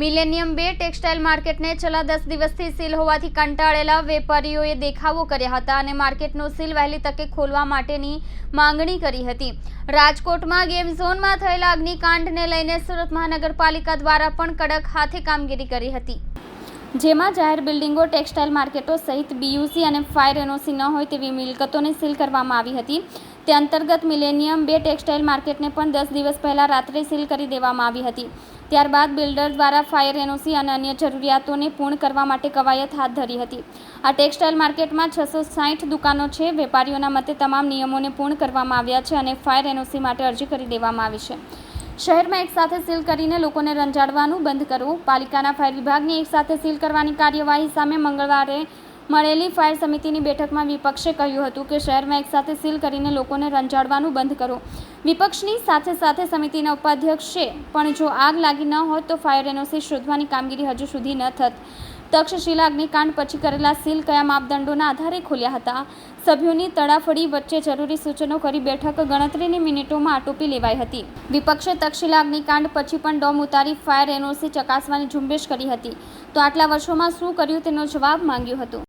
Millennium બે textile માર્કેટને છેલ્લા દસ દિવસથી સીલ હોવાથી કંટાળેલા વેપારીઓએ દેખાવો કર્યા હતા અને માર્કેટનો સીલ વહેલી તકે ખોલવા માટેની માંગણી કરી હતી. રાજકોટમાં ગેમ ઝોનમાં થયેલા અગ્નિકાંડને લઈને સુરત મહાનગરપાલિકા દ્વારા પણ કડક હાથે કામગીરી કરી હતી. જેમાં જાહેર બિલ્ડિંગો, ટેક્સટાઇલ માર્કેટો સહિત બીયુસી અને ફાયર એનઓસી ન હોય તેવી મિલકતોને સીલ કરવામાં આવી હતી. તે અંતર્ગત મિલેનિયમ બે ટેક્સટાઇલ માર્કેટને પણ દસ દિવસ પહેલાં રાત્રે સીલ કરી દેવામાં આવી હતી. ત્યારબાદ બિલ્ડર દ્વારા ફાયર એનઓસી અને અન્ય જરૂરિયાતોને પૂર્ણ કરવા માટે કવાયત હાથ ધરી હતી. આ ટેક્સટાઇલ માર્કેટમાં છસો સાઠ દુકાનો છે. વેપારીઓના મતે તમામ નિયમોને પૂર્ણ કરવામાં આવ્યા છે અને ફાયર એનઓસી માટે અરજી કરી દેવામાં આવી છે. શહેરમાં એકસાથે સીલ કરીને લોકોને રંજાડવાનું બંધ કરવું પાલિકાના ફાયર વિભાગની એકસાથે સીલ કરવાની કાર્યવાહી સામે મંગળવારે મળેલી ફાયર સમિતિની બેઠકમાં વિપક્ષે કહ્યું હતું કે શહેરમાં એકસાથે સીલ કરીને લોકોને રંજાડવાનું બંધ કરો. વિપક્ષની સાથે સાથે સમિતિના ઉપાધ્યક્ષે પણ જો આગ લાગી ન હોત તો ફાયર એનઓસી શોધવાની કામગીરી હજુ સુધી ન થત. તક્ષશિલા, અગ્નિકાંડ પછી કરેલા સીલ કયા માપદંડોના આધારે ખોલ્યા હતા? સભ્યોની તડાફડી વચ્ચે જરૂરી સૂચનો કરી બેઠક ગણતરીની મિનિટોમાં આટોપી લેવાઈ હતી. વિપક્ષે તક્ષશિલા, અગ્નિકાંડ પછી પણ ડોમ ઉતારી ફાયર એનઓસી ચકાસવાની ઝુંબેશ કરી હતી. તો આટલા વર્ષોમાં શું કર્યું તેનો જવાબ માંગ્યો હતો?